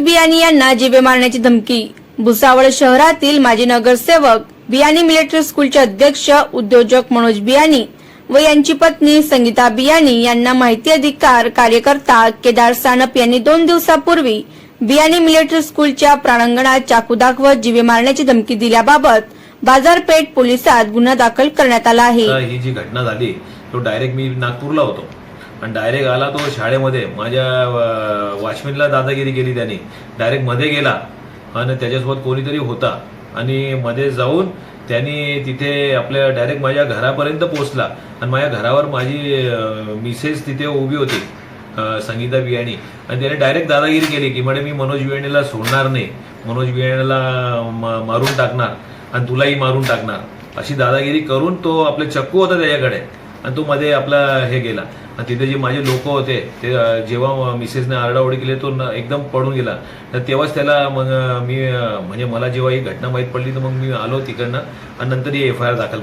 बियाणी यांना जीवे मारण्याची धमकी. भुसावळ शहरातील माजी नगरसेवक बियाणी मिलिटरी स्कूलचे अध्यक्ष उद्योजक मनोज बियाणी व यांची पत्नी संगीता बियाणी यांना माहिती अधिकार कार्यकर्ता केदार सानप यांनी दोन दिवसापूर्वी बियाणी मिलिटरी स्कूलच्या प्रांगणात चाकू दाखवत जीवे मारण्याची धमकी दिल्याबाबत बाजारपेठ पोलिसात गुन्हा दाखल करण्यात आला आहे. ही जी घटना झाली तो डायरेक्ट मी नागपूरला होतो. आणि डायरेक्ट आला तो शाळेमध्ये. माझ्या वॉचमॅनला दादागिरी केली त्याने. डायरेक्टमध्ये गेला. आणि त्याच्यासोबत कोणीतरी होता. आणि मध्ये जाऊन त्यांनी तिथे आपल्या डायरेक्ट माझ्या घरापर्यंत पोहोचला. आणि माझ्या घरावर माझी मिसेस तिथे उभी होती. संगीता बियाणी. आणि त्याने डायरेक्ट दादागिरी केली की म्हणे मी मनोज बियाणीला सोडणार नाही. मनोज बियाणीला मा- मारून टाकणार. आणि तुलाही मारून टाकणार. अशी दादागिरी करून तो आपले चक्कू होता त्याच्याकडे. आणि तो मध्ये आपला हे गेला. तिथे जे माझे लोक होते ते जेव्हा मिसेसने आरडाओरडी केली तो न- एकदम पडून गेला. तर तेव्हाच त्याला मग मी म्हणजे मला जेव्हा ही घटना माहीत पडली तर मग मी आलो तिकडनं आणि नंतर ही एफ आय आर दाखल